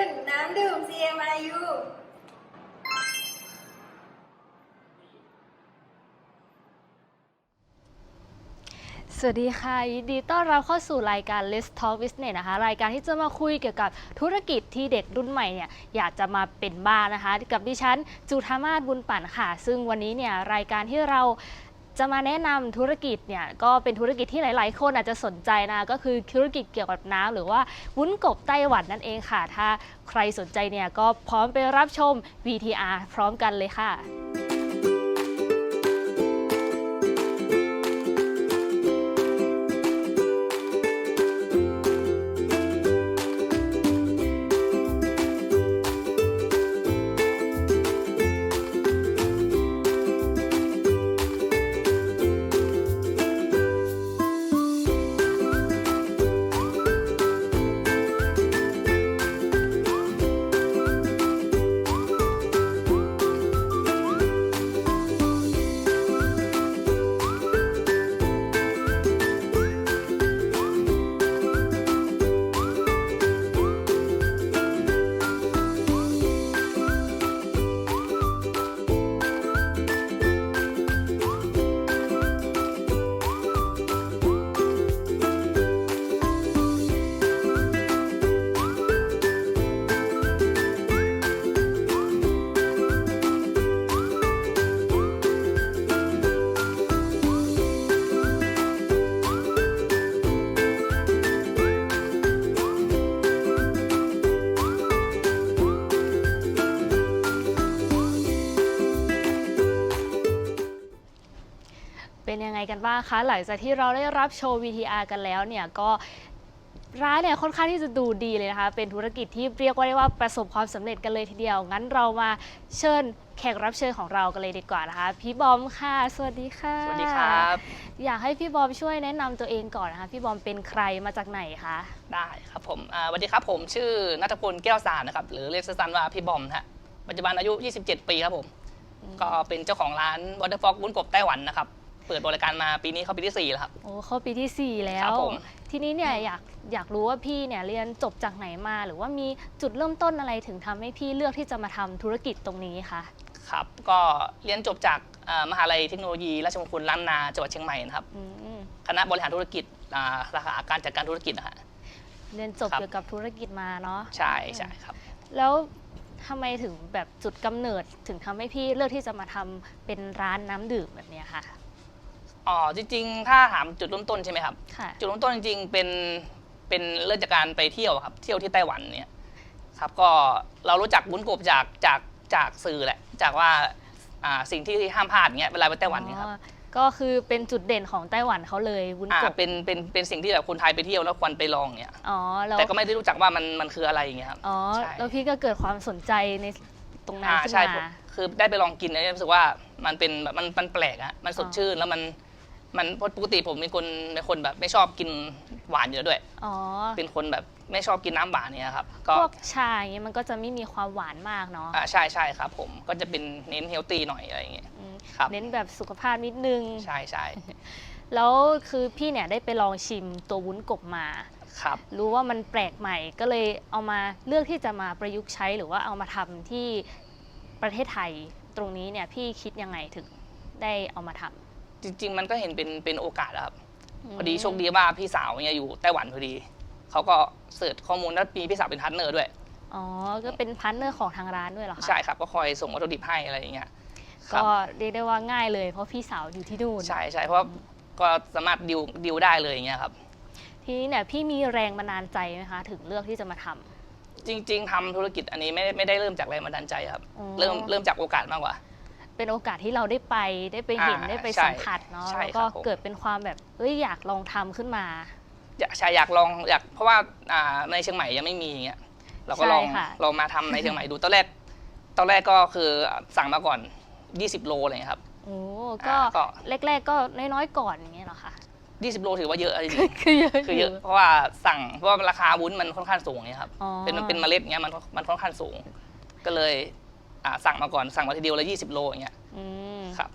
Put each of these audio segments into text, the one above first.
น้ำดื่มสดชื่นน้ำดื่ม CMIU สวัสดีค่ะ ยินดีต้อนรับเข้าสู่รายการ Let's Talk Business นะคะ รายการที่จะมาคุยเกี่ยวกับธุรกิจที่เด็กรุ่นใหม่เนี่ยอยากจะมาเป็นบ้านนะคะ กับดิฉันจุธามาศบุญปั่นค่ะ ซึ่งวันนี้เนี่ยรายการที่เรา จะมาแนะนำธุรกิจเนี่ยก็เป็นธุรกิจที่หลาย ๆ คนอาจจะสนใจนะก็คือธุรกิจเกี่ยวกับน้ำหรือว่าวุ้นกบไต้หวันนั่นเองค่ะ ถ้าใครสนใจเนี่ยก็พร้อมไปรับชม VTR พร้อมกันเลยค่ะ บ้างคะ หลังจากที่เราได้รับโชว์ VTR กันแล้วเนี่ยก็ร้านเนี่ยค่อนข้างที่จะดูดีเลยนะคะ เป็นธุรกิจที่เรียกว่าได้ว่าประสบความสำเร็จกันเลยทีเดียว งั้นเรามาเชิญแขกรับเชิญของเรากันเลยดีกว่านะคะ พี่บอมค่ะ สวัสดีค่ะ สวัสดีครับ อยากให้พี่บอมช่วยแนะนำตัวเองก่อนนะคะ พี่บอมเป็นใครมาจากไหนคะ ได้ครับผมอ่าสวัสดีครับผมชื่อนัทพลแก้วสารนะครับ หรือเรียกสั้นๆว่าพี่บอมนะฮะ ปัจจุบันอายุ 27 ปีครับผม ก็เป็นเจ้าของร้าน Waterfog วุ้นกบไต้หวันนะครับ เปิดบริการมาปีนี้เข้าปีที่ 4 แล้วครับ โอ้เข้าปีที่ 4 แล้ครัวบผม ทีนี้เนี่ยอยากอยากรู้ว่าพี่เนี่ยเรียนจบจากไหนมา หรือว่ามีจุดเริ่มต้นอะไรถึงทำให้พี่เลือกที่จะมาทำธุรกิจตรงนี้คะครับ ก็เรียนจบจากอ่ามหาลัยเทคโนโลยีราชมงคลล้านนาจังหวัดเชียงใหม่นะครับ อืมคณะบริหารธุรกิจอ่าสาขาการจัดการธุรกิจนะฮะ เรียนจบครับ เกี่ยวกับธุรกิจมาเนาะ ใช่ใช่ครับ แล้วทำไมถึงแบบจุดกำเนิดถึงทำให้พี่เลือกที่จะมาทำเป็นร้านน้ำดื่มแบบเนี้ยค่ะ อ๋อจริงๆ ถ้าถามจุดเริ่มต้นใช่ไหมครับ ค่ะ จุดเริ่มต้นจริงๆ เป็นเป็นเริ่มจากการไปเที่ยวครับ เที่ยวที่ไต้หวันเนี่ยครับก็เรารู้จักวุ้นกบจากจากจากสื่อแหละ จากว่าอ่าสิ่งที่ห้ามพลาดเงี้ยเวลาไปไต้หวันเนี่ยครับอ๋อก็คือเป็นจุดเด่นของไต้หวันเขาเลยวุ้นอ่ากบเป็นเป็นเป็นสิ่งที่แบบคนไทยไปเที่ยวแล้วควรไปลองเนี่ยอ๋อแล้วแต่ก็ไม่ได้รู้จักว่ามันมันคืออะไรอย่างเงี้ยครับ อ๋อใช่ แล้วพี่ก็เกิดความสนใจในตรงนั้นอ่าขึ้นใช่ผมมา คือได้ไปลองกินแล้วรู้สึกว่ามันเป็นแบบมันมันแปลกอะมันสดอ๋อชื่นแล้วมัน มันปกติผมเป็นคนเป็นคนแบบไม่ชอบกินหวานอยู่แล้วด้วย อ๋อ เป็นคนแบบไม่ชอบกินน้ำหวานเนี่ยครับ ก็พวกชาอย่างเงี้ยมันก็จะไม่มีความหวานมากเนาะอ่าใช่ใช่ครับ ผมก็จะเป็นเน้นเฮลตี้หน่อยอะไรอย่างเงี้ย อืมครับ เน้นแบบสุขภาพนิดนึง ใช่ใช่แล้วคือพี่เนี่ยได้ไปลองชิมตัววุ้นกบมา ครับ รู้ว่ามันแปลกใหม่ก็เลยเอามาเลือกที่จะมาประยุกต์ใช้หรือว่าเอามาทำที่ประเทศไทย ตรงนี้เนี่ยพี่คิดยังไงถึงได้เอามาทำ จริง ๆ มันก็เห็นเป็นเป็นโอกาสอะครับมพอดีโชคดีว่าพี่สาวเนี่ยอยู่ไต้หวันพอดีเขาก็เสิร์ชข้อมูลแล้วมีพี่สาวเป็นพาร์ทเนอร์ด้วย อ๋อ ก็เป็นพาร์ทเนอร์ของทางร้านด้วยเหรอคะใช่ครับก็คอยส่งวัตถุดิบให้อะไรอย่างเงี้ยครัก็บเรียกได้ว่าง่ายเลย เพราะพี่สาวอยู่ที่นู่นใช่ใช่เพราะก็สามารถดิวดิวได้เลยอย่างเงี้ยครับ ทีนี้เนี่ยพี่มีแรงบันดาลใจไหมคะ ถึงเลือกที่จะมาทำจริง ๆทำธุรกิจอันนี้ไม่ได้ไม่ได้เริ่มจากแรงบันดาลใจครับอ๋อเริ่มเริ่มจากโอกาสมากกว่า เป็นโอกาสที่เราได้ไปได้ไปเห็นอ่าได้ไปใช่สัมผัสเนาะใช่แล้วก็ครับผม เกิดเป็นความแบบเอ้ยอยากลองทำขึ้นมา อยากใช่อยากลองอยากเพราะว่าอ่าในเชียงใหม่ยังไม่มีอย่างเงี้ยเราก็ลองใช่ค่ะ ลองมาทำในเชียงใหม่ดูตอนแรกตอนแรกก็คือสั่งมาก่อน 20 โลอะไรเงี้ยครับ โอ้ก็อ่าก็ แรก ๆ ก็น้อยๆก่อนอย่างเงี้ยเหรอคะ 20 โลถือว่าเยอะจริงคือเยอะๆคือเยอะเพราะว่าสั่งเพราะว่าราคาวุ้นมันค่อนข้างสูงเนี่ยครับอ๋อเป็นเป็นเมล็ดเงี้ยมันมันค่อนข้างสูง ก็เลยอ่า สั่งมาก่อนสั่งมาทีเดียวเลย20 โลอย่างเงี้ยอืมครับ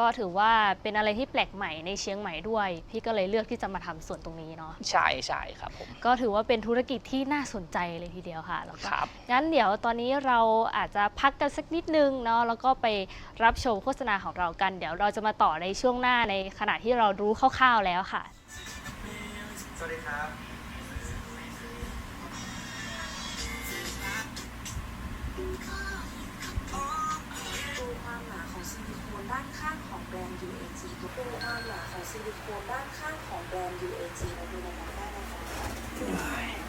ก็ถือว่าเป็นอะไรที่แปลกใหม่ในเชียงใหม่ด้วย พี่ก็เลยเลือกที่จะมาทำส่วนตรงนี้เนาะใช่ใช่ครับผมก็ถือว่าเป็นธุรกิจที่น่าสนใจเลยทีเดียวค่ะแล้วก็ ครับ งั้นเดี๋ยวตอนนี้เราอาจจะพักกันสักนิดนึงเนาะแล้วก็ไปรับชมโฆษณาของเรากัน เดี๋ยวเราจะมาต่อในช่วงหน้าในขณะที่เรารู้คร่าวๆแล้วค่ะ สวัสดีครับดู ซิลิโคนด้านข้างของแบรนด์ UAG ดูความหนาของซิลิโคนด้านข้างของแบรนด์ UAG เราดูในนั้นได้นะคะ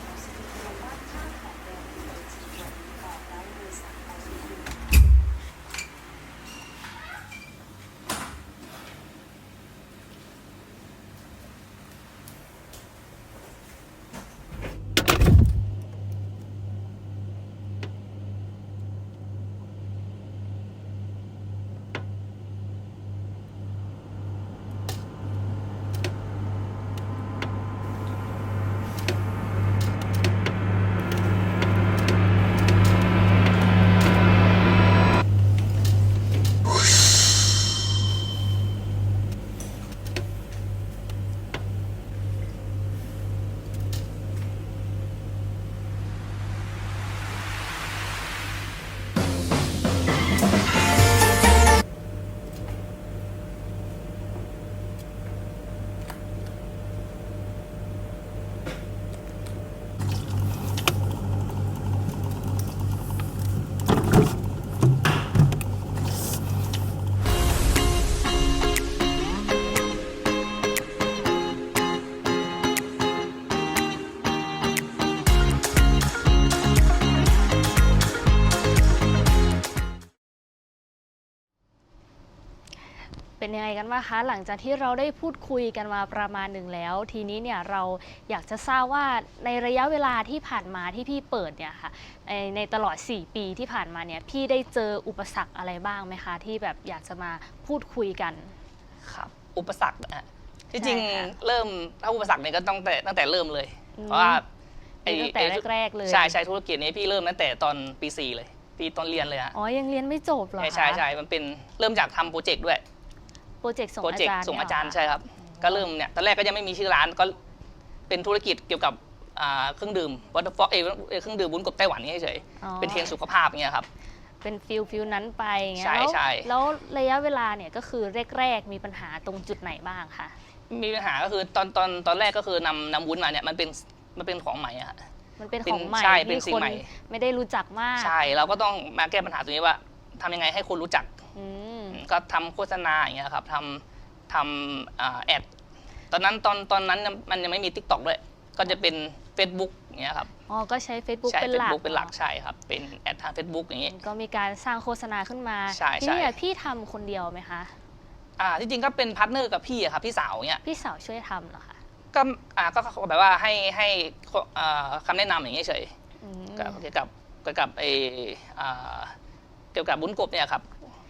ไงกันบ้างคะ หลังจากที่เราได้พูดคุยกันมาประมาณหนึ่งแล้ว ทีนี้เนี่ยเราอยากจะทราบว่าในระยะเวลาที่ผ่านมาที่พี่เปิดเนี่ยค่ะในในตลอด 4 ปีที่ผ่านมาเนี่ยพี่ได้เจออุปสรรคอะไรบ้างไหมคะ ที่แบบอยากจะมาพูดคุยกัน ครับ อุปสรรคนะฮะที่จริงใช่ค่ะ เริ่มถ้าอุปสรรคเนี่ยก็ตั้งแต่ตั้งแต่เริ่มเลยอืมเพราะว่ามีตั้งแต่ไอ้แรกๆเลยใช่ใช่ธุรกิจนี้พี่เริ่มตั้งแต่ตอนปีสี่เลย ปีตอนเรียนเลยฮะ อ๋อยังเรียนไม่จบเหรอใช่คะ ใช่ใช่มันเป็นเริ่มจากทำโปรเจกต์ด้วยโปรเจกต์ส่งโปรอาเจกจาต์รย์ส่งอาจารย์เนี่ใช่เหครับ ก็เริ่มเนี่ยตอนแรกก็ยังไม่มีชื่อร้านก็เป็นธุรกิจเกี่ยวกับอ่าเครื่องดื่มวอเตอร์ฟอกเอยเครื่องดื่มวุ้นกบไต้หวันนี่เฉยอ๋อๆเป็นเทรนด์สุขภาพเงี้ยครับ เป็นฟิลฟิลนั้นไปอย่างเงี้ยใช่แล้วใช่ แล้วระยะเวลาเนี่ยก็คือแรกๆมีปัญหาตรงจุดไหนบ้างคะมีปัญหาก็คือตอนตอนตอนแรกก็คือนำนำวุ้นมาเนี่ยมันเป็นมันเป็นของใหม่อะฮะ มันเป็นเป็นของใหม่ใช่เป็นที่สิ่งคนใหม่ ไม่ได้รู้จักมาก ใช่เราก็ต้องมาแก้ปัญหาตรงนี้ว่าทำยังไงให้คนรู้จักอืม ก็ทำโฆษณาอย่างเงี้ยครับทำทำอ่าแอดตอนนั้นตอนตอนนั้นมันยังไม่มี t ิ k t o k ด้วย ก็จะเป็น Facebook อย่างเงี้ยครับอ๋อก็ใช้ Facebook ใช่เป็นหลัก Facebook เป็นหลักอะใช่ครับเป็นแอดทาง Facebook อย่างงี้ก็มีการสร้างโฆษณาขึ้นมาใช่ทีใช่นี้เนี่ยพี่ทำคนเดียวไหมคะ อ่าที่จริงก็เป็นพาร์ทเนอร์กับพี่อะครับพี่สาวเงี้ยพี่สาวช่วยทำเหรอคะก็อ่าก็แบบว่าให้ให้อ่าคำแนะนำอย่างเงี้ยเฉย อืมกับเกี่ยวกับเกี่ยวกับไออ่าเกี่ยวกับบุญกบเนี่ยครับ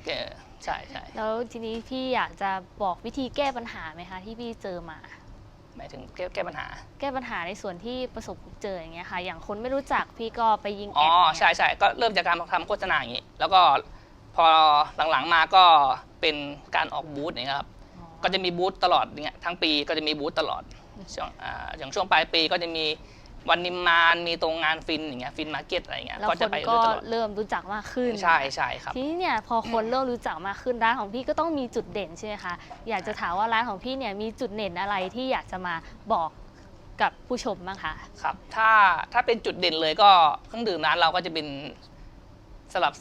เอ่อ ใช่ใช่แล้วทีนี้พี่อยากจะบอกวิธีแก้ปัญหาไหมคะ ที่พี่เจอมา หมายถึงแก้แก้ปัญหา แก้ปัญหาในส่วนที่ประสบเจออย่างเงี้ยค่ะ อย่างคนไม่รู้จักพี่ก็ไปยิงแออ๋อดเนี่ยใช่ใช่ก็เริ่มจากการทำโฆษณาอย่างนี้ แล้วก็พอหลังๆมาก็เป็นการออกบูธอย่างเงี้ยครับอ๋อก็จะมีบูธตลอดเนี่ยทั้งปีก็จะมีบูธตลอดช่วงอ่าอย่างช่วงปลายปีก็จะมี วันนิมมานมีตรงงานฟินอย่างเงี้ยฟินมาร์เก็ตอะไรเงี้ยแล้วก็คจะนไปก็ด้วยตลอดเริ่มรู้จักมากขึ้น ใช่ใช่ครับ ทีนี้เนี่ยพอคนเริ่มรู้จักมากขึ้นร้านของพี่ก็ต้องมีจุดเด่นใช่ไหมคะ อยากจะถามว่าร้านของพี่เนี่ยมีจุดเด่นอะไรที่อยากจะมาบอกกับผู้ชมบ้างคะ ครับ ถ้าถ้าเป็นจุดเด่นเลยก็เครื่องดื่มร้านเราก็จะเป็นสำหรับ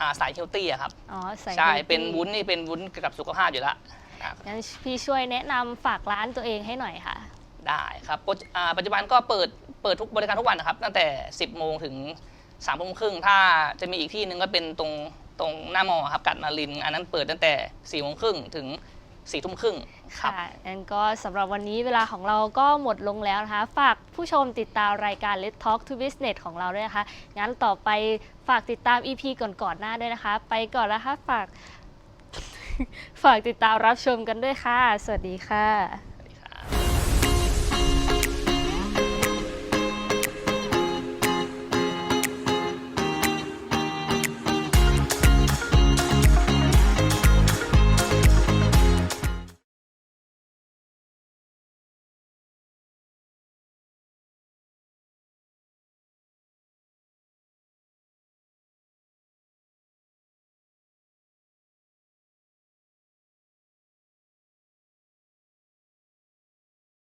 อ่าสายเฮลตี้อะครับ อ๋อใส่ใช่ฮลตี้เป็นวุ้นนี่เป็นวุ้นเกี่ยวกับสุขภาพอยู่แล้วนะครับงั้นพี่ช่วยแนะนำฝากร้านตัวเองให้หน่อยค่ะ ได้ครับปัจจุบันก็เปิดเปิดทุกบริการทุกวันนะครับ ตั้งแต่ 10 โมงถึง3ามโมงครึ่งถ้าจะมีอีกที่หนึ่งก็เป็นตรงตรงหน้ามอครับกัดมาริน อันนั้นเปิดตั้งแต่4ี่โมงครึ่งถึง4ี่ทุ่มครึ่งครับค่ะงั้นก็สำหรับวันนี้เวลาของเราก็หมดลงแล้วนะคะ ฝากผู้ชมติดตามรายการ Let's Talk to Business ของเราด้วยนะคะ งั้นต่อไปฝากติดตาม EP ก่อนๆหน้าด้วยนะคะ ไปก่อนแล้วค่ะฝาก ฝากติดตามรับชมกันด้วยค่ะ สวัสดีค่ะ